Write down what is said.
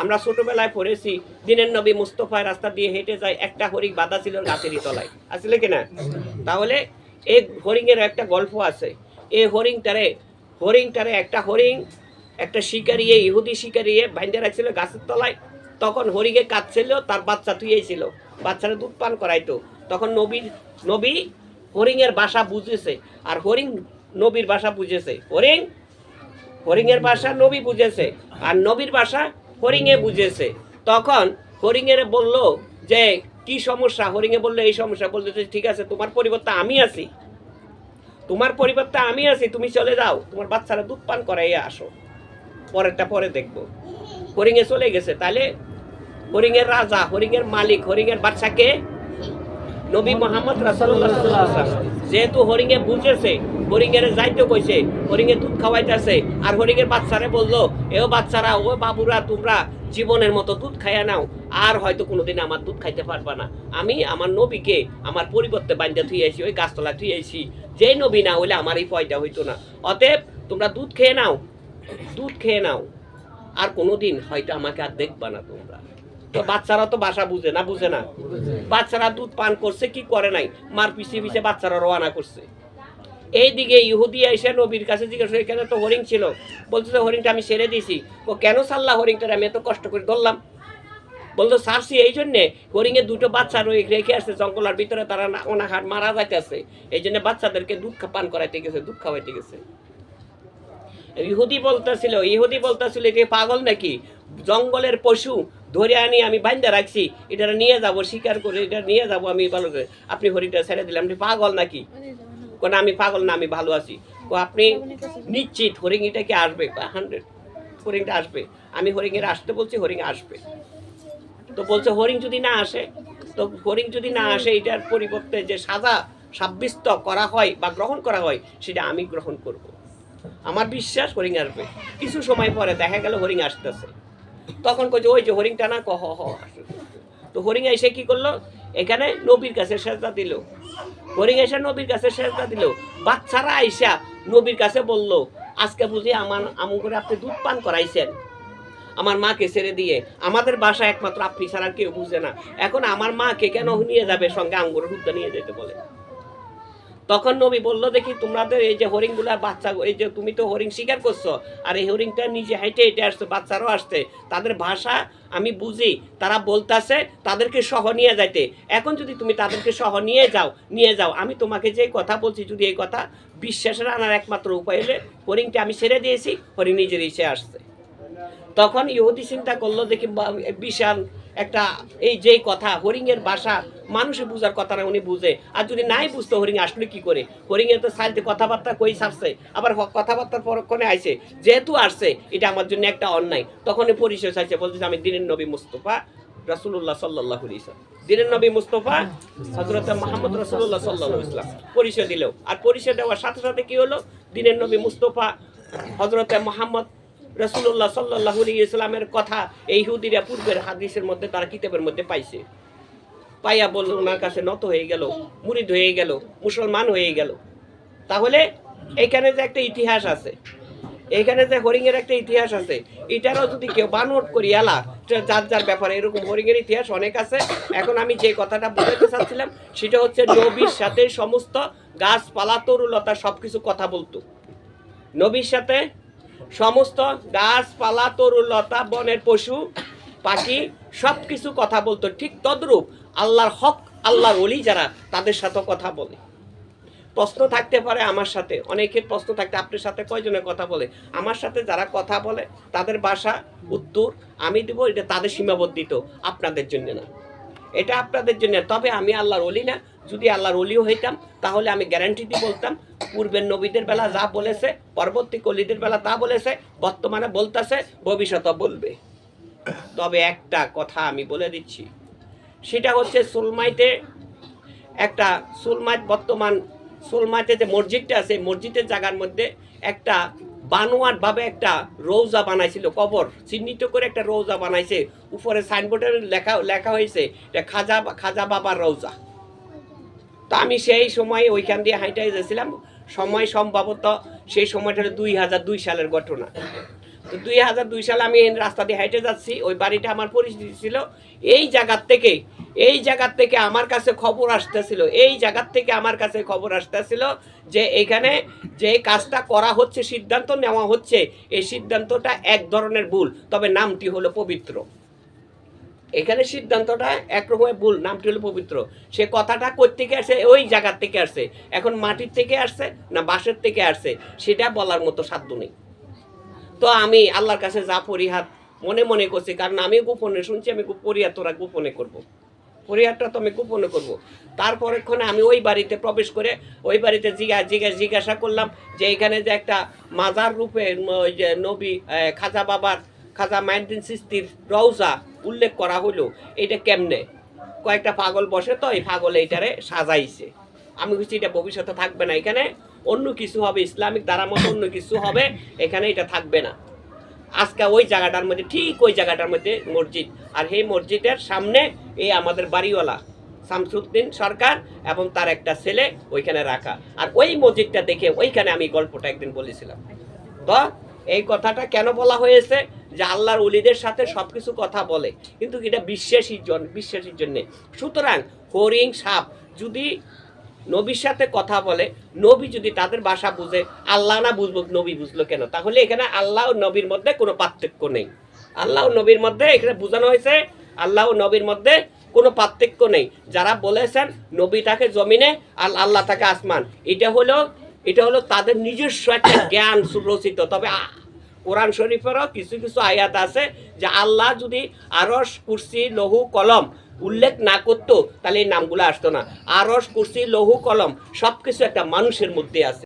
আমরা ছোটবেলায় পড়েছি, দিনের নবী মুস্তফায় রাস্তা দিয়ে হেঁটে যায়, একটা হরিণ বাঁধা ছিল গাছেরই তলায়। আসলে কিনা তাহলে এই হরিণের একটা গল্প আছে। এই হরিণটারে হরিণটারে একটা হরিণ, একটা শিকারি, এই ইহুদি শিকারি বাইন্দে রাখছিল গাছের তলায়। তখন হরিণে কাঁদছিল, তার বাচ্চা তুইয়েছিল বাচ্চারা দুধ পান করাইতো। তখন নবীর, নবী হরিণের বাসা বুঝেছে। আর হরিণ নবীর বাসা বুঝেছে। হরিণ, হরিণের বাসা নবী বুঝেছে। আর নবীর ভাষা হরিণে বুঝেছে। তখন হরিঙের বলল যে, কি সমস্যা? হরিঙে বলল, এই সমস্যা বলল যে ঠিক আছে, তোমার পরিবর্তে আমি আছি। তোমার পরিবর্তে আমি আছি, তুমি চলে যাও, তোমার বাচ্চারা দুধ পান করাইয়া আসো। পরেরটা পরে দেখব। হরিঙে চলে গেছে। তাহলে হরিঙের রাজা হরিঙের মালিক হরিঙের বাচ্চাকে নবী মোহাম্মদ রাসাল্লাহ যেহেতু হরিণে বুঝেছে, হরিণের যাইতে কইছে হরিণে দুধ খাওয়াইতেছে, আর হরিণের বাচ্চারে বলল এও বাচ্চারা, ও বাবুরা, তোমরা জীবনের মতো দুধ খাইয়া নাও, আর হয়তো কোনোদিন আমার দুধ খাইতে পারবা না। আমি আমার নবীকে আমার পরিবর্তে বান্ধা থুইয়াছি ওই গাছতলা থুইয়াছি যেই নবী না হইলে আমার এই পয়দা হইতো না। অতএব তোমরা দুধ খেয়ে নাও, দুধ খেয়ে নাও। আর কোনোদিন হয়তো আমাকে আর দেখবা না তোমরা। বাচ্চারা তো বাসা বুঝে না বুঝে না। বাচ্চারা দুধ পান করছে, কি করে নাই? মার পিছিয়ে পিছিয়ে বাচ্চারা রওনা করছে। এইদিকে ইহুদি এসে নবীর কাছে জিজ্ঞেস এখানে তো হরিণ ছিল? বলছে যে হরিণটা আমি ছেড়ে দিয়েছি। ও, কেন সাল্লা হরিণটা আমি এত কষ্ট করে ধরলাম। বলতো সারছি এই জন্যে, হরিণে দুটো বাচ্চা রয়ে রেখে আসছে, জঙ্গলার ভিতরে তারা অনাহার মারা যাইতেছে। এই জন্য বাচ্চাদেরকে দুধ খা- পান করাইতে গেছে, দুধ খাওয়াইতে গেছে। ইহুদি বলতেছিল ইহুদি বলতেছিল যে পাগল নাকি? জঙ্গলের পশু ধরে আনি, আমি বান্ধা রাখছি এটা নিয়ে যাব, শিকার করে এটা নিয়ে যাব, আমি ভালো করে আপনি হরিণটা ছেড়ে দিলাম আপনি পাগল নাকি? কোন আমি পাগল না, আমি ভালো আছি। কো আপনি নিশ্চিত হরিণটা কি আসবে? হান্ড্রেড হরিণটা আসবে। আমি হরিণের আসতে বলছি, হরিণ আসবে। তো বলছে, হরিণ যদি না আসে, তো হরিণ যদি না আসে, এটার পরিবর্তে যে সাজা সাব্যস্ত করা হয় বা গ্রহণ করা হয়, সেটা আমি গ্রহণ করব। আমার বিশ্বাস হরিণ আসবে। কিছু সময় পরে দেখা গেল হরিণ আসতেছে। তখন কইছে, ওই যে হরিণটা না কহ হ তো হরিণ এসে কি করল? এখানে নবীর কাছে সেজদা দিল। হরিণ এসে নবীর কাছে সেজদা দিল। বাচ্চারা আইসা নবীর কাছে বলল, আজকে বুঝি আমার আমন করে আপনি দুধ পান করাইছেন। আমার মাকে ছেড়ে দিয়ে। আমাদের বাসা একমাত্র আপনি ছাড়া কেউ বুঝে না। এখন আমার মাকে কেন নিয়ে যাবে সঙ্গে আঙ্গুর হুদ্দা নিয়ে যেতে বলে? তখন নবী বলল, দেখি তোমাদের এই যে হরিণগুলা বাচ্চা, এই যে তুমি তো হরিণ শিকার করছ, আর এই হরিণটা নিজে হেঁটে হেঁটে আসছে, বাচ্চারাও আসছে। তাদের ভাষা আমি বুঝি, তারা বলতাছে তাদেরকে সহ নিয়ে যাইতে। এখন যদি তুমি তাদেরকে সহ নিয়ে যাও নিয়ে যাও, আমি তোমাকে যে কথা বলছি, যদি এই কথা, বিশ্বাসের আনার একমাত্র উপায় হলে, হরিণটা আমি ছেড়ে দিয়েছি, হরিণ নিজের এসে আসছে। তখন ইহুদি চিন্তা করল, দেখি বিশাল একটা এই যেই কথা হরিণের ভাষা মানুষে বুঝার কথা না উনি বুঝে। আর যদি নাই বুঝতো হরিণ আসলে কি করে? হরিণের তো সাইতে কথাবার্তা কই ছাড়ছে আবার কথাবার্তার পরক্ষণে আইছে যেহেতু আসছে এটা আমার জন্য একটা অন্যায়। তখন এই পরিচয় চাইছে বলছে যে আমি দিনের নবী মুস্তফা রাসুল্লাহ সাল্লাহ ইসলাম দিনের নবী মুস্তফা হজরত মাহমুদ রসুল্লাহ সাল্লাহ ইসলাম পরিচয় দিল। আর পরিচয় দেওয়ার সাথে সাথে কি হলো? দিনের নবী মুস্তফা হজরত মোহাম্মদ রসুল্লাহ সাল্লাহ ইসলামের কথা এই হুদিরা পূর্বের হাদিসের মধ্যে তারা কিতাবের মধ্যে পাইছে। পাইয়া বলল, ওনার কাছে নত হয়ে গেল, মুরিদ হয়ে গেল, মুসলমান হয়ে গেল। তাহলে এখানে যে একটা ইতিহাস আছে, এখানে যে হরিণের একটা ইতিহাস আছে, এটারও যদি কেউ বানোট করি এলা যার যার ব্যাপারে এরকম হরিণের ইতিহাস অনেক আছে। এখন আমি যে কথাটা বোঝাতে চাচ্ছিলাম, সেটা হচ্ছে নবীর সাথে সমস্ত গাছপালা তরুলতা সব কিছু কথা বলতো। নবীর সাথে সমস্ত গাছপালা তরুলতা বনের পশু, পাখি সব কিছু কথা বলতো। ঠিক তদ্রূপ আল্লাহর হক, আল্লাহর অলি যারা, তাদের সাথে কথা বলে। প্রশ্ন থাকতে পারে আমার সাথে, অনেকের প্রশ্ন থাকতে, আপনার সাথে কয়জনের কথা বলে? আমার সাথে যারা কথা বলে, তাদের বাসা উত্তর আমি দেবো, এটা তাদের সীমাবদ্ধিত, আপনাদের জন্য না। এটা আপনাদের জন্য, তবে আমি আল্লাহর অলি না। যদি আল্লাহর অলিও হইতাম, তাহলে আমি গ্যারান্টি দিয়ে বলতাম পূর্বের নবীদের বেলা যা বলেছে, পরবর্তী কলিদের বেলা তা বলেছে, বর্তমানে বলতেছে, ভবিষ্যতে বলবে। তবে একটা কথা আমি বলে দিচ্ছি। সেটা হচ্ছে সুলমাইতে একটা সুলমাইত বর্তমান সুলমাইতে যে মসজিদটা আছে, মসজিদের জায়গার মধ্যে একটা বানোয়াট ভাবে একটা রৌজা বানাইছিল, কবর। চিহ্নিত করে একটা রৌজা বানাইছে। উপরে সাইনবোর্ডে লেখা লেখা হয়েছে খাজা খাজা বাবার রৌজা। তো আমি সেই সময় ওইখান দিয়ে হাইটাই গেছিলাম সময় সম্ভবত সেই সময়টা দুই হাজার দুই সালের ঘটনা। তো দুই হাজার দুই সালে আমি রাস্তা দিয়ে হেঁটে যাচ্ছি, ওই বাড়িটা আমার পরিচিতি ছিল। এই জায়গার থেকে, এই জায়গার থেকে আমার কাছে খবর আসতেছিল, এই জায়গার থেকে আমার কাছে খবর আসতেছিল যে এখানে যে কাজটা করা হচ্ছে, সিদ্ধান্ত নেওয়া হচ্ছে, এই সিদ্ধান্তটা এক ধরনের ভুল, তবে নামটি হলো পবিত্র। এখানে সিদ্ধান্তটা একরকমের ভুল, নামটি হলো পবিত্র। সে কথাটা থেকে আসে? ওই জায়গার থেকে আসছে এখন মাটির থেকে আসছে না বাঁশের থেকে আসছে? সেটা বলার মতো সাধ্য নেই। তো আমি আল্লাহর কাছে যা পরিহার মনে মনে করছি, কারণ আমি গোপনে শুনছি, আমি পরিহার তোরা গোপনে করব। পরিহারটা তো আমি গোপনে করব। তারপরেক্ষণে আমি ওই বাড়িতে প্রবেশ করে ওই বাড়িতে জিজ্ঞা জিজ্ঞা জিজ্ঞাসা করলাম যে এখানে যে একটা মাজার রূপে ওই যে নবী খাজা বাবার, খাজা মাইনুদ্দিন সিস্তির রওজা উল্লেখ করা হলো, এটা কেমনে? কয়েকটা পাগল বসে তো, এই পাগল এইটারে সাজাইছে। আমি বলছি, এটা ভবিষ্যতে থাকবে না এখানে, অন্য কিছু হবে, ইসলামিক দ্বারা মতো অন্য কিছু হবে, এখানে এটা থাকবে না। আজকে ওই জায়গাটার মধ্যে, ঠিক ওই জায়গাটার মধ্যে মসজিদ। আর সেই মসজিদের সামনে এই আমাদের বাড়িওয়ালা, শামসুদ্দিন সরকার এবং তার একটা ছেলে ওইখানে রাখা। আর ওই মসজিদটা দেখে ওইখানে আমি গল্পটা একদিন বলেছিলাম। তো এই কথাটা কেন বলা হয়েছে? যে আল্লাহর উলিদের সাথে সবকিছু কথা বলে, কিন্তু এটা বিশ্বাসীর জন্য বিশ্বাসীর জন্যে। সুতরাং হরিং সাপ যদি নবীর সাথে কথা বলে, নবী যদি তাদের ভাষা বুঝে, আল্লাহ না বুঝব, নবী বুঝলো কেন? তাহলে এখানে আল্লাহ ও নবীর মধ্যে কোনো পার্থক্য নেই। আল্লাহ ও নবীর মধ্যে এখানে বোঝানো হয়েছে, আল্লাহ ও নবীর মধ্যে কোনো পার্থক্য নেই। যারা বলেছেন নবী তাকে জমিনে আর আল্লাহ তাকে আসমান, এটা হলো এটা হলো তাদের নিজস্ব একটা জ্ঞান সুরচিত তবে কোরআন শরীফেরও কিছু কিছু আয়াত আছে যে আল্লাহ যদি আরস কুরসি, লহু, কলম উল্লেখ না করতো, তাহলে এই নামগুলো আসতো না। আরস কুরসি, লহু, কলম সব কিছু একটা মানুষের মধ্যে আছে।